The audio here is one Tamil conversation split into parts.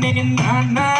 na na na na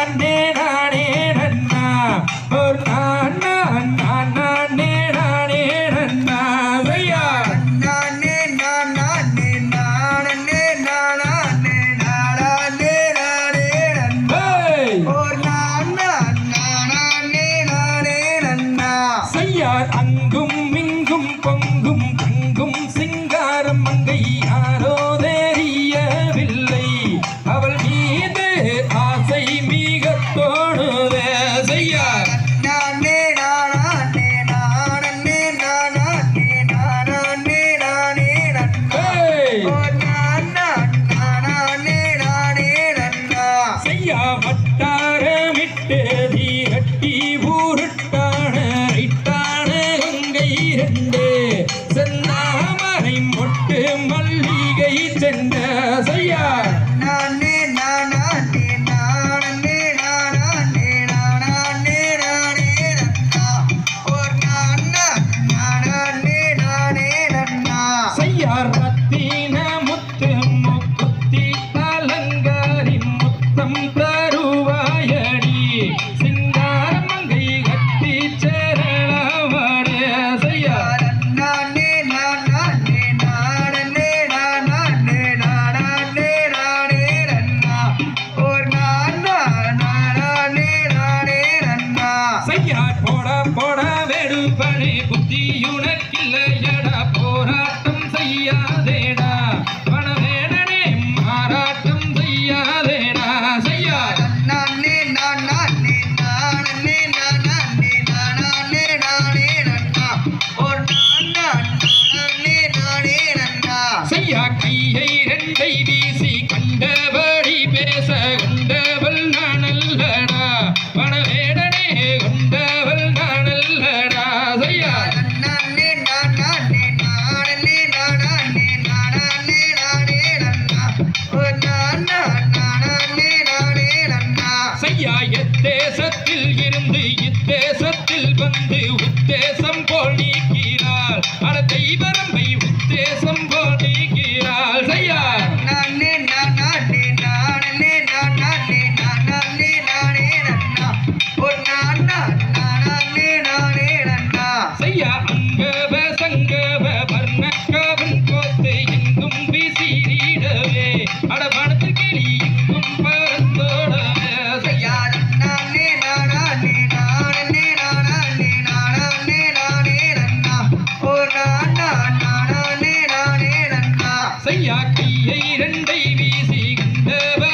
போட வெடுப்பனே புத்தி உனக்கில்லையா இரண்டை வீசி கண்டவர்.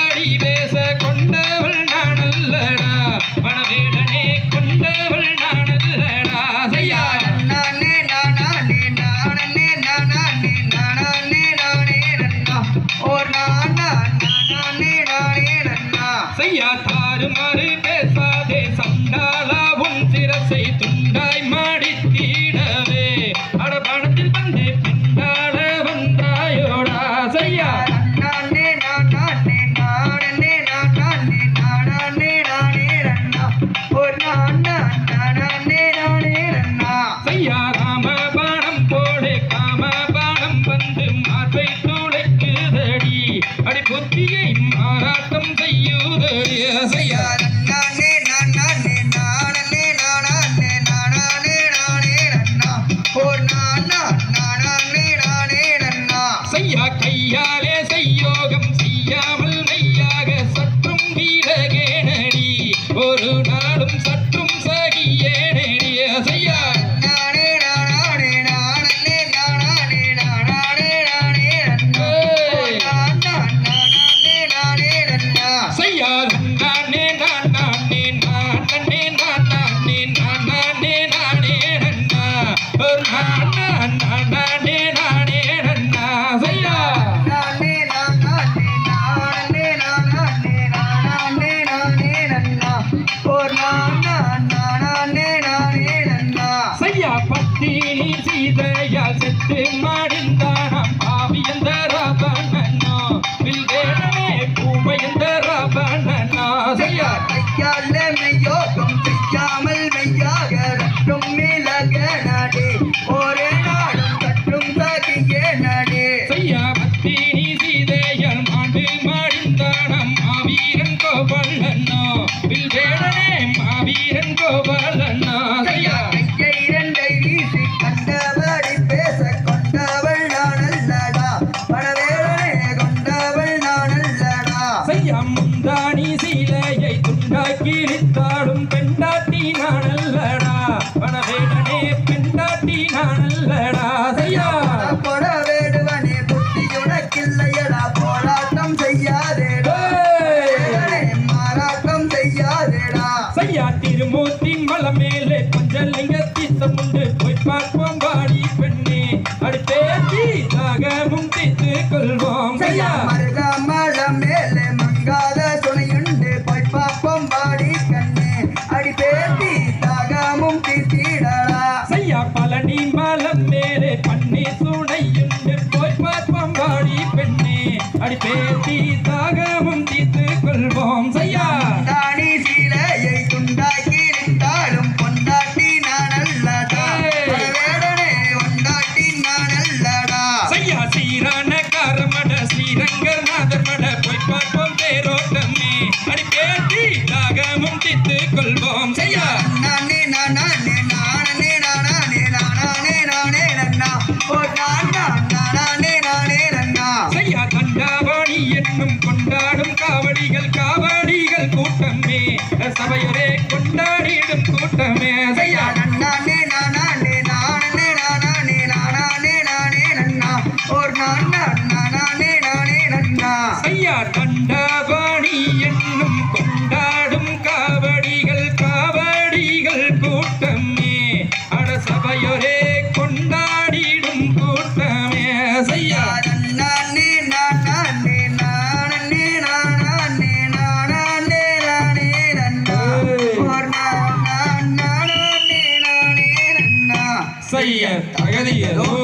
செய்யா பத்தி நீ சீதையா செத்து மடிந்தானாம் பாவியந்த ராபணனா? வில்வேடனே பூமையந்த ராபணனா? செய்யா கையால மெய்யோகம் செய்யாமல் மெய்யாக ரட்டும் மிளக நடே ஒரே நாடும் கட்டும் தகிய நடே. செய்யா பத்தி நீ சீதையா? மாண்டு மடிந்தானாம் மாவீரன் repente செய்யா செய்யா ¿Qué you?